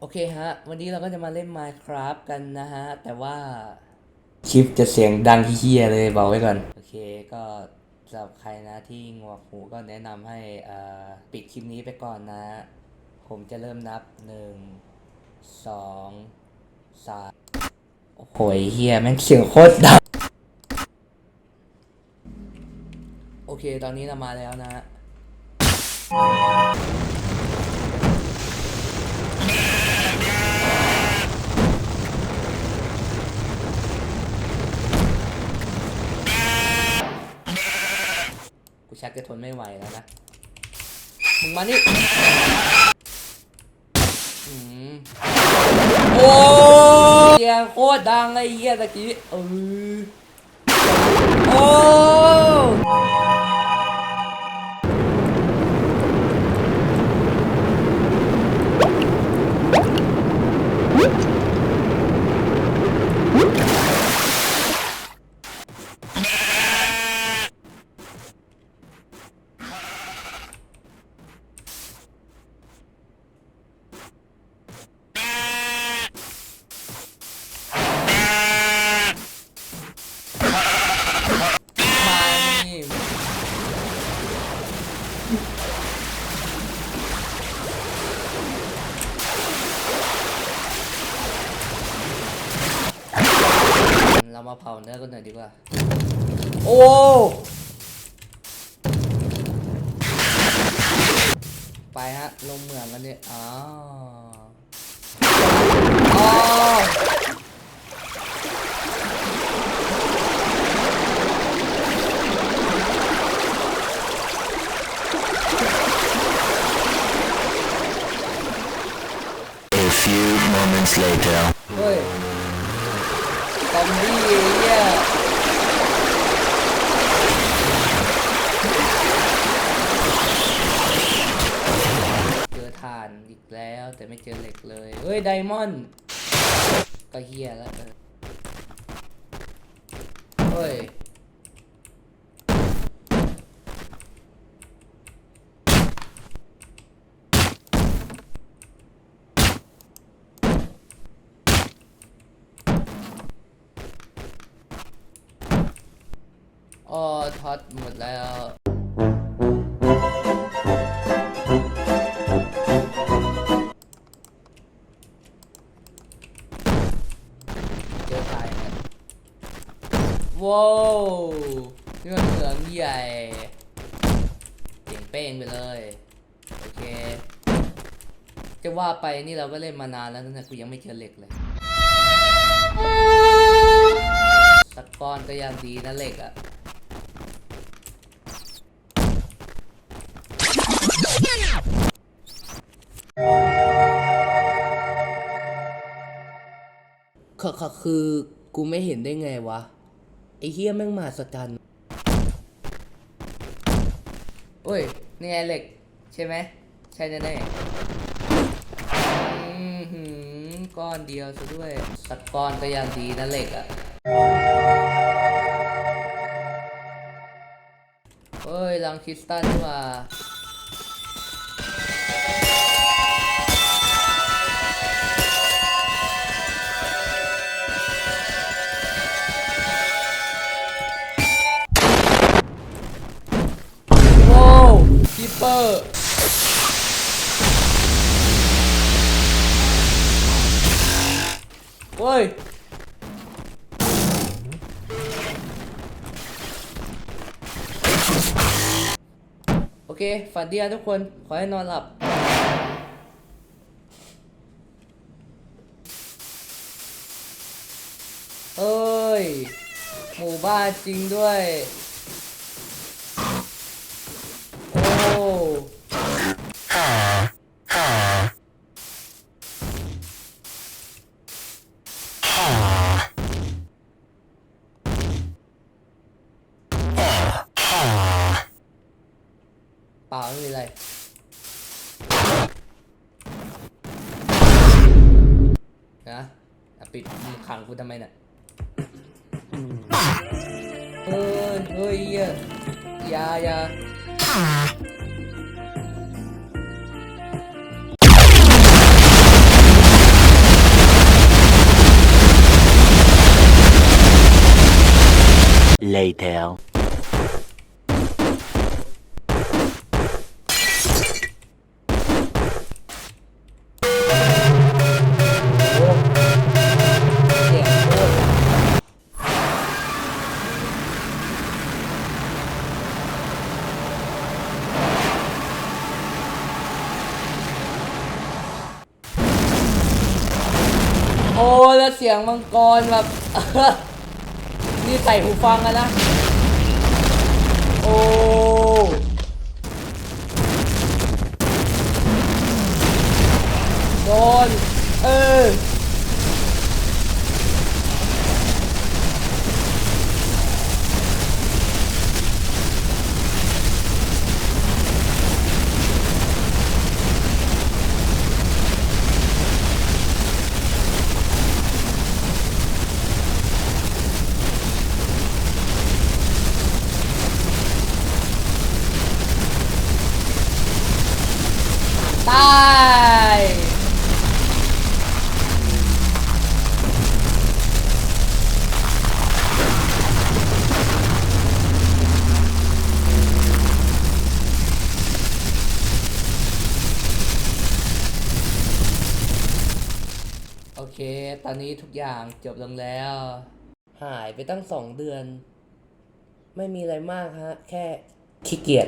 โอเคฮะ วันนี้เราก็จะมาเล่น Minecraft กันนะฮะ แต่ว่าคลิปจะเสียงดังเฮี้ยเลยบอกไว้ก่อน โอเคก็สำหรับใครนะที่งวกหูก็แนะนำให้อ่อปิดคลิปนี้ไปก่อนนะ ผมจะเริ่มนับหนึ่งสองสามโอ้โหเฮียแม่งเสียงโคตรดัง โอเค ตอนนี้เรามาแล้วนะ ชักจะทนไม่ไหวแล้วนะ มึงมานี่อืมโอ้เสียงโคตรดังไอ้เหี้ยตะกี้เออโอ้ เรามาเผาเนื้อกันหน่อยดีกว่า โอ้ ไปฮะ ลงเหมืองกันเนี่ยอ๋ออ๋อ A few moments later. เฮ้ยซอมบี้ไอ้เหี้ยเจอถ่านอีกแล้วแต่ไม่ เจอเหล็กเลย เฮ้ย ไดมอนด์ก็เฮียแล้วเออเฮ้ยอ๋อทอตหมดแล้ว เป้งไปเลย โอเค จะว่าไปนี่เราก็เล่นมานานแล้วนะกูยังไม่เจอเหล็กเลยสักก้อนก็ยังดีนะเหล็กอะคือคือคือกูไม่เห็นได้ไงวะ ไอ้เฮียแม่งมหัศจรรย์โอ้ยนี่ไงเหล็ก ใช่ไหมใช่แน่ๆอือหืมก้อนเดียวซะด้วยสักก้อนก็ยังดีนะเหล็กอะเฮ้ยลังคริสตันว่า โว้ยโอเค ฝันดีนะทุกคน ขอให้นอนหลับเอ้ย หมู่บ้านจริงด้วย ป่าไม่มีอะไร นะอะปิดมึงขังกูทำไมเนี่ยเฮ้ยเฮ้ยยอยาอยา later โอ้แล้วเสียงมังกรแบบ นี่ใส่หูฟังกันนะ โอ้ โดน เออ ตาย โอ เค ตอนนี้ทุกอย่างจบลงแล้ว หายไปตั้งสองเดือน ไม่มีอะไรมากฮะ แค่ขี้เกียจ